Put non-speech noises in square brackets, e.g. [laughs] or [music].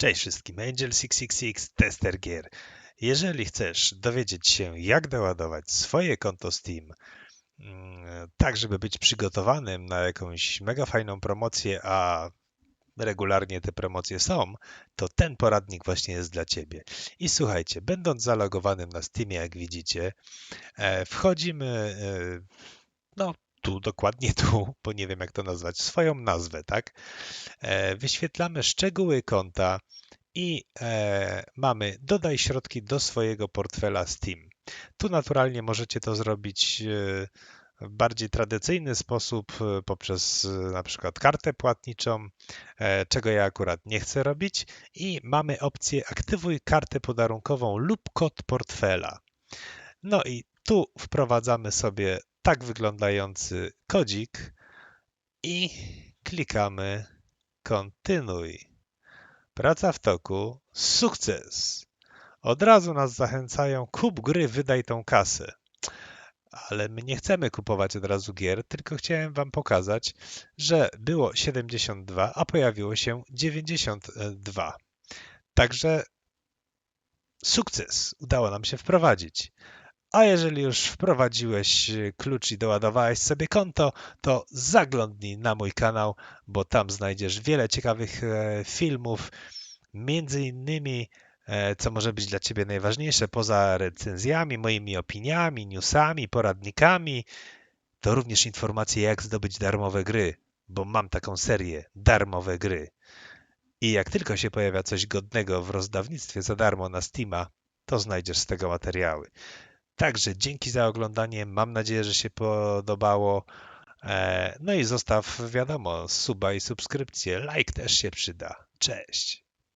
Cześć wszystkim, Angel666, tester gier. Jeżeli chcesz dowiedzieć się, jak doładować swoje konto Steam, mm, tak żeby być przygotowanym na jakąś mega fajną promocję, a regularnie te promocje są, to ten poradnik właśnie jest dla Ciebie. I słuchajcie, będąc zalogowanym na Steamie, jak widzicie, e, wchodzimy, e, no tu, dokładnie tu, [laughs] bo nie wiem jak to nazwać, swoją nazwę, tak? E, wyświetlamy szczegóły konta i e, mamy dodaj środki do swojego portfela Steam. Tu naturalnie możecie to zrobić e, w bardziej tradycyjny sposób poprzez na przykład kartę płatniczą, czego ja akurat nie chcę robić i mamy opcję aktywuj kartę podarunkową lub kod portfela. No i tu wprowadzamy sobie tak wyglądający kodzik i klikamy kontynuuj. Praca w toku, sukces. Od razu nas zachęcają, kup gry, wydaj tą kasę. Ale my nie chcemy kupować od razu gier, tylko chciałem Wam pokazać, że było 72, a pojawiło się 92. Także sukces udało nam się wprowadzić. A jeżeli już wprowadziłeś e, klucz i doładowałeś sobie konto, to zaglądnij na mój kanał, bo tam znajdziesz wiele ciekawych e, filmów, między innymi e, co może być dla Ciebie najważniejsze, poza recenzjami, moimi opiniami, newsami, poradnikami, to również informacje, jak zdobyć darmowe gry, bo mam taką serię darmowe gry. I jak tylko się pojawia coś godnego w rozdawnictwie za darmo na Steama, to znajdziesz z tego materiały. Także dzięki za oglądanie. Mam nadzieję, że się podobało. E, no i zostaw, wiadomo, suba i subskrypcję. Like też się przyda. Cześć.